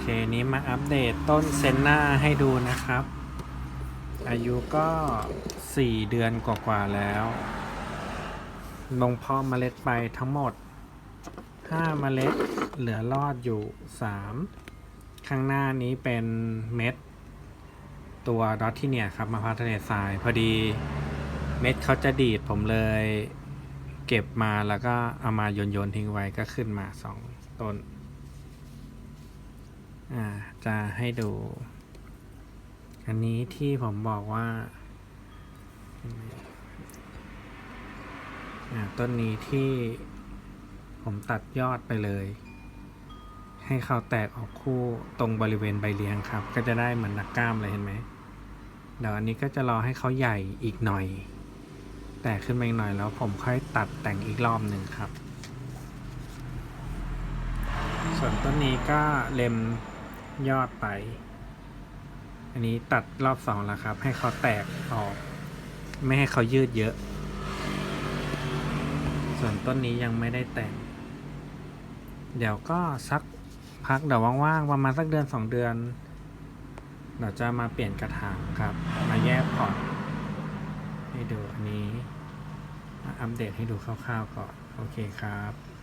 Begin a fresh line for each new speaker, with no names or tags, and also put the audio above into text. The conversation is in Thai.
เค นี้มาอัปเดตต้นเซนนาให้ดูนะครับ อายุก็ 4 เดือนกว่าๆแล้ว ลงเพาะเมล็ดไปทั้งหมด 5 เมล็ดเหลือรอดอยู่ 3 ข้างหน้านี้เป็นเม็ด ตัวดอทที่เนี่ยครับมาพาทะเลทรายพอดีเม็ดเขาจะดีดผมเลย เก็บมาแล้วก็เอามาโยนโยนทิ้งไว้ก็ขึ้นมาสองต้น อ่าจะให้ดู อันนี้ที่ผมบอกว่าต้นนี้ที่ผมตัดยอดไปเลย ให้เขาแตกออกคู่ตรงบริเวณใบเลี้ยงครับ ก็จะได้เหมือนนักกล้ามเลยเห็นไหมเดี๋ยวอันนี้ก็จะรอให้เขาใหญ่อีกหน่อย แตกขึ้นมาอีกหน่อยแล้วผมค่อยตัดแต่งอีกรอบหนึ่งครับ ส่วนต้นนี้ก็เล็ม ยอดไป อันนี้ตัดรอบสองแล้วครับ ให้เขาแตกออก ไม่ให้เขายืดเยอะ ส่วนต้นนี้ยังไม่ได้แต่ง เดี๋ยวก็สักพักเดี๋ยวว่างๆประมาณสักเดือนสองเดือนเดี๋ยวจะมาเปลี่ยนกระถางครับ มาแยกพอร์ตให้ดูอันนี้ อัปเดตให้ดูคร่าวๆก่อน โอเคครับ